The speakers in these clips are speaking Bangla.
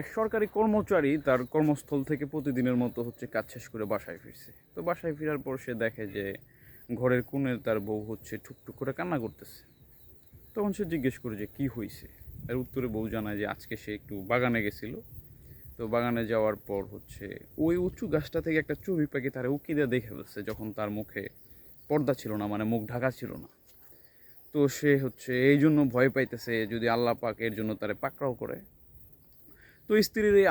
এক সরকারি কর্মচারী তার কর্মস্থল থেকে প্রতিদিনের মতো হচ্ছে কাজ শেষ করে বাসায় ফিরছে। তো বাসায় ফেরার পর সে দেখে যে ঘরের কোণে তার বউ হচ্ছে ঠুকঠুক করে কান্না করতেছে। তখন সে জিজ্ঞেস করে যে, কি হয়েছে এর উত্তরে বউ জানায় যে, আজকে সে একটু বাগানে গেছিল। তো বাগানে যাওয়ার পর হচ্ছে ওই উঁচু গাছটা থেকে একটা চুবি পাখি তারা উকি দিয়ে দেখে ফেলছে, যখন তার মুখে পর্দা ছিল না মানে মুখ ঢাকা ছিল না। তো সে হচ্ছে, এই জন্য ভয় পাইতেছে, যদি আল্লাহ পাক এর জন্য তারে পাকড়াও করে তো স্ত্রীর এই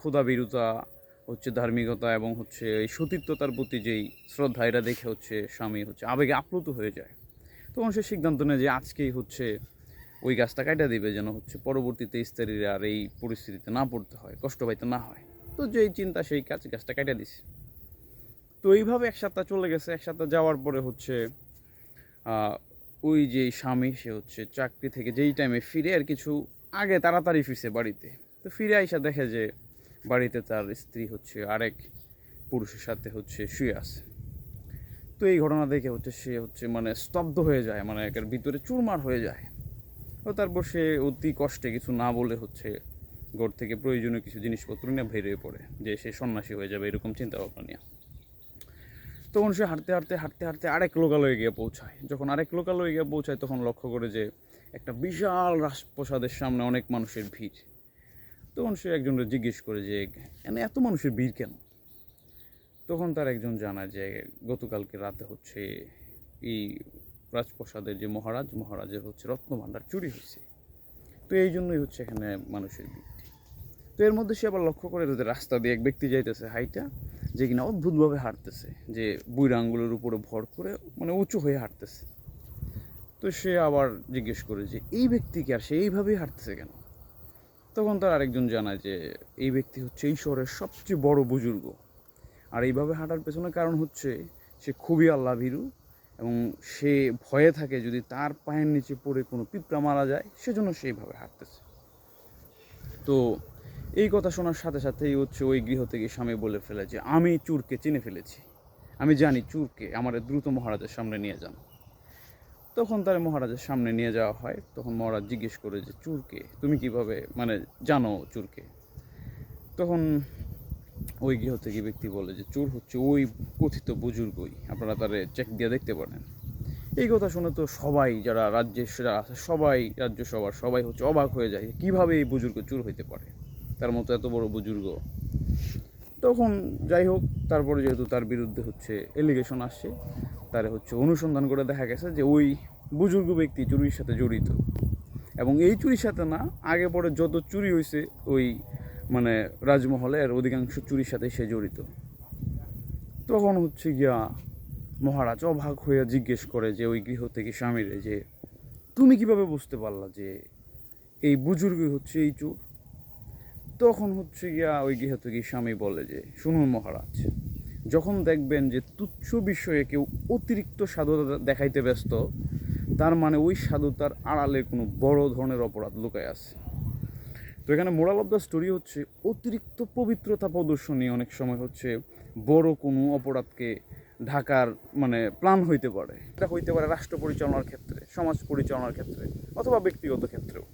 ক্ষুধা বিরুতা হচ্ছে ধার্মিকতা এবং হচ্ছে এই সতীর্থতার প্রতি যেই শ্রদ্ধা, এটা দেখে হচ্ছে স্বামী হচ্ছে আবেগে আপ্লুত হয়ে যায়। তখন সে সিদ্ধান্ত নেয় যে আজকেই হচ্ছে ওই গাছটা কাটা দিবে যেন হচ্ছে পরবর্তীতে স্ত্রীর আর এই পরিস্থিতিতে না পড়তে হয়, কষ্ট পাইতে না হয়। তো যেই চিন্তা, সেই কাজ, গাছটা কাটা দিছে। তো এইভাবে এক সপ্তাহ চলে গেছে, এক সপ্তাহ যাওয়ার পরে হচ্ছে ওই যে স্বামী, সে হচ্ছে চাকরি থেকে যেই টাইমে ফিরে আর কিছু আগে তাড়াতাড়ি ফিরছে বাড়িতে। তো ফিরে আইসা দেখে যে বাড়িতে তার স্ত্রী হচ্ছে আরেক পুরুষের সাথে হচ্ছে শুয়ে আছে। তো এই ঘটনা দেখে হচ্ছে সে হচ্ছে মানে স্তব্ধ হয়ে যায় মানে একের ভিতরে চুরমার হয়ে যায়। তো তারপর সে অতি কষ্টে কিছু না বলে হচ্ছে ঘর থেকে প্রয়োজনীয় কিছু জিনিসপত্র নিয়ে বেরিয়ে পড়ে, যে সে সন্ন্যাসী হয়ে যাবে এরকম চিন্তা ভাবনা নিয়ে। তখন সে হাঁটতে হাঁটতে হাঁটতে হাঁটতে আরেক লোকালয়ে গিয়ে পৌঁছায়। যখন আরেক লোকালয়ে গিয়ে পৌঁছায়, তখন লক্ষ্য করে যে একটা বিশাল রাজপ্রসাদের সামনে অনেক মানুষের ভিড়। তখন সে একজনকে জিজ্ঞেস করে যে এনে এত মানুষের ভিড় কেন? তখন তার একজন জানায় যে, গতকালকে রাতে হচ্ছে এই রাজপ্রসাদের যে মহারাজ, মহারাজের হচ্ছে রত্নভাণ্ডার চুরি হয়েছে। তো এই জন্যই হচ্ছে এখানে মানুষের ভিড়। তো এর মধ্যে সে আবার লক্ষ্য করে যে, রাস্তা দিয়ে এক ব্যক্তি যাইতেছে হাইটা, যে কিনা অদ্ভুতভাবে হাঁটতেছে, যে আঙ্গুলের উপরে ভর করে মানে উঁচু হয়ে হাঁটতেছে। তো সে আবার জিজ্ঞেস করে যে, এই ব্যক্তিকে আর সে এইভাবেই হাঁটতেছে কেন? তখন তার আরেকজন জানায় যে, এই ব্যক্তি হচ্ছে এই শহরের সবচেয়ে বড় বুজুর্গ। আর এইভাবে হাঁটার পেছনে কারণ হচ্ছে, সে খুবই আল্লাহ ভীরু এবং সে ভয়ে থাকে যদি তার পায়ের নিচে পড়ে কোনো পিঁপড়া মারা যায়, সেজন্য সে এইভাবে হাঁটতেছে। তো এই কথা শোনার সাথে সাথেই হচ্ছে ওই গৃহ থেকে স্বামী বলে ফেলে যে, আমি চুরকে চিনে ফেলেছি। আমি জানি চুরকে, আমার দ্রুত মহারাজের সামনে নিয়ে যান। তখন তার মহারাজের সামনে নিয়ে যাওয়া হয়। তখন মহারাজ জিজ্ঞেস করে যে, চুরকে? তুমি কীভাবে? মানে জানো চুরকে? তখন ওই গৃহ থেকে ব্যক্তি বলে যে, চোর হচ্ছে ওই কথিত বুজুর্গই। আপনারা তারে চেক দিয়ে দেখতে পারেন। এই কথা শুনে তো সবাই, যারা রাজ্যের, যারা আছে, সবাই রাজ্যসভার সবাই হচ্ছে অবাক হয়ে যায় কীভাবে এই বুজুর্গ চুর হইতে পারে? তার মতো এত বড় বুজুর্গ? তখন যাই হোক, তারপরে যেহেতু তার বিরুদ্ধে হচ্ছে এলিগেশন আসছে তার হচ্ছে অনুসন্ধান করে দেখা গেছে যে ওই বুজুর্গ ব্যক্তি চুরির সাথে জড়িত। এবং এই চুরির সাথে না, আগে পরে যত চুরি হয়েছে ওই মানে রাজমহলের অধিকাংশ চুরির সাথে সে জড়িত। তখন হচ্ছে গিয়া মহারাজ অবাক হইয়া জিজ্ঞেস করে যে ওই গৃহ থেকে স্বামীরে যে, তুমি কীভাবে বুঝতে পারলা যে এই বুজুর্গই হচ্ছে এই চোর? তখন হচ্ছে গিয়া ওই গৃহ থেকে স্বামী বলে যে, শুনুন মহারাজ যখন দেখবেন যে তুচ্ছ বিষয়ে কেউ অতিরিক্ত সাধুতা দেখাইতে ব্যস্ত, তার মানে ওই সাধুতার আড়ালে কোনো বড় ধরনের অপরাধ লুকায় আছে। তো এখানে মোরাল অফ দ্য স্টোরি হচ্ছে অতিরিক্ত পবিত্রতা প্রদর্শনী, অনেক সময় হচ্ছে বড় কোনো অপরাধকে ঢাকার মানে প্ল্যান হইতে পারে। এটা হইতে পারে রাষ্ট্র পরিচালনার ক্ষেত্রে, সমাজ পরিচালনার ক্ষেত্রে, অথবা ব্যক্তিগত ক্ষেত্রেও।